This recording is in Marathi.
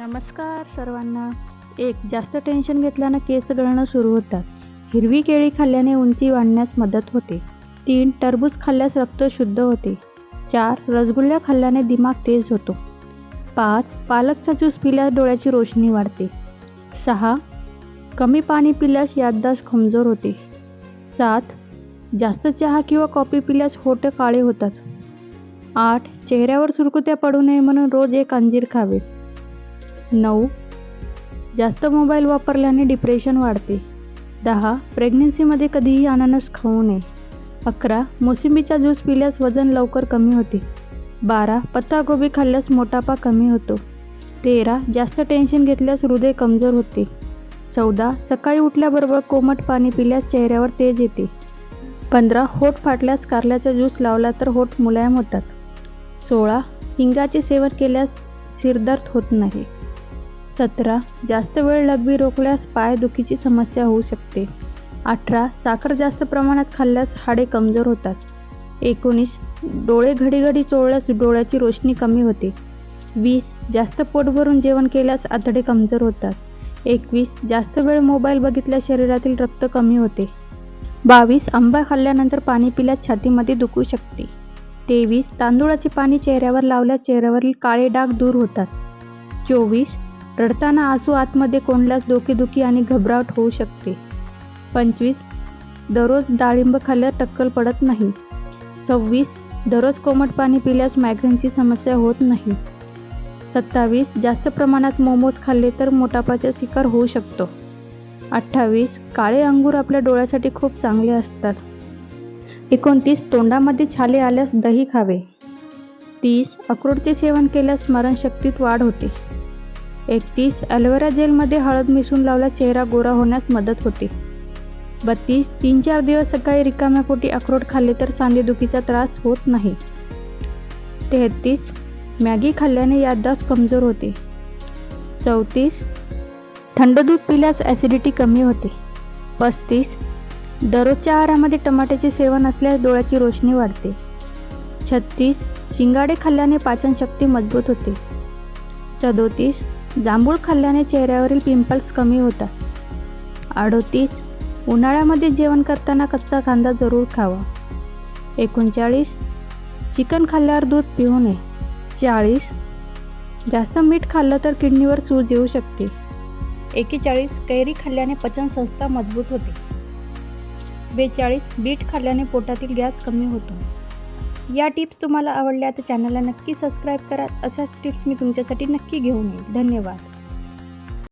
नमस्कार सर्वांना. एक जास्त टेन्शन घेतल्यानं केस गळणं सुरू होतात. हिरवी केळी खाल्ल्याने उंची वाढण्यास मदत होते. तीन टरबूज खाल्ल्यास रक्त शुद्ध होते. चार रसगुल्ल्या खाल्ल्याने दिमाग तेज होतो. पाच पालकचा ज्यूस पिल्यास डोळ्याची रोशनी वाढते. सहा कमी पाणी पिल्यास याददाश्त कमजोर होते. सात जास्त चहा किंवा कॉफी पिल्यास होठ काळे होतात. आठ चेहऱ्यावर सुरकुत्या पडू नये म्हणून रोज एक अंजीर खावे. नऊ. जास्त मोबाईल वापरल्याने डिप्रेशन वाढते. दहा. प्रेग्नन्सीमध्ये कधीही अननस खाऊ नये. अकरा. मोसंबीचा ज्यूस पिल्यास वजन लवकर कमी होते. बारा. पत्तागोबी खाल्ल्यास मोटापा कमी होतो. तेरा. जास्त टेन्शन घेतल्यास हृदय कमजोर होते. चौदा. सकाळी उठल्याबरोबर कोमट पाणी पिल्यास चेहऱ्यावर तेज येते. पंधरा. होठ फाटल्यास कारल्याचा ज्यूस लावला तर होठ मुलायम होतात. सोळा. हिंगाचे सेवन केल्यास सिरदर्द होत नाही. सतरा जास्त वेळ लघवी रोखल्यास पायदुखीची समस्या होऊ शकते. अठरा साखर जास्त प्रमाणात खाल्ल्यास हाडे कमजोर होतात. एकोणीस डोळे घडीघडी चोळल्यास डोळ्याची रोशनी कमी होते. वीस जास्त पोट भरून जेवण केल्यास आतडे कमजोर होतात. एकवीस जास्त वेळ मोबाईल बघितल्यास शरीरातील रक्त कमी होते. बावीस आंबा खाल्ल्यानंतर पाणी पिल्यास छातीमध्ये दुखू शकते. तेवीस तांदूळाचे पाणी चेहऱ्यावर लावल्यास चेहऱ्यावरील काळे डाग दूर होतात. चोवीस रडताना आसू आतमध्ये कोंडल्यास डोकेदुखी आणि घबराट होऊ शकते. पंचवीस दररोज डाळिंब खाल्ल्यास टक्कल पडत नाही. सव्वीस दररोज कोमट पाणी पिल्यास मायग्रेनची समस्या होत नाही. सत्तावीस जास्त प्रमाणात मोमोज खाल्ले तर मोटापाचा शिकार होऊ शकतो. अठ्ठावीस काळे अंगूर आपल्या डोळ्यासाठी खूप चांगले असतात. एकोणतीस तोंडामध्ये छाले आल्यास दही खावे. तीस अक्रोडचे सेवन केल्यास स्मरणशक्तीत वाढ होते. एकतीस. ॲलोवेरा जेलमध्ये हळद मिसळून लावला चेहरा गोरा होण्यास मदत होते. बत्तीस. तीन चार दिवस सकाळी रिकाम्या पोटी अक्रोड खाल्ले तर सांधेदुखीचा त्रास होत नाही. तेहतीस. मॅगी खाल्ल्याने याददास कमजोर होते. चौतीस. थंड दूध पिल्यास ॲसिडिटी कमी होते. पस्तीस. दररोजच्या आहारामध्ये टमाट्याचे सेवन असल्यास डोळ्याची रोशनी वाढते. छत्तीस. शिंगाडे खाल्ल्याने पाचनशक्ती मजबूत होते. सदोतीस. जांभूळ खाल्ल्याने चेहऱ्यावरील पिंपल्स कमी होतात. अडोतीस. उन्हाळ्यामध्ये जेवण करताना कच्चा कांदा जरूर खावा. एकोणचाळीस. चिकन खाल्ल्यावर दूध पिऊ नये. चाळीस. जास्त मीठ खाल्लं तर किडनीवर सूज येऊ शकते. एकेचाळीस. कैरी खाल्ल्याने पचनसंस्था मजबूत होते. बेचाळीस. बीट खाल्ल्याने पोटातील गॅस कमी होतो. या टिप्स तुम्हाला आवडल्या तर चॅनलला नक्की सबस्क्राईब करा अशाच टिप्स मी तुमच्यासाठी नक्की घेऊन येईल. धन्यवाद.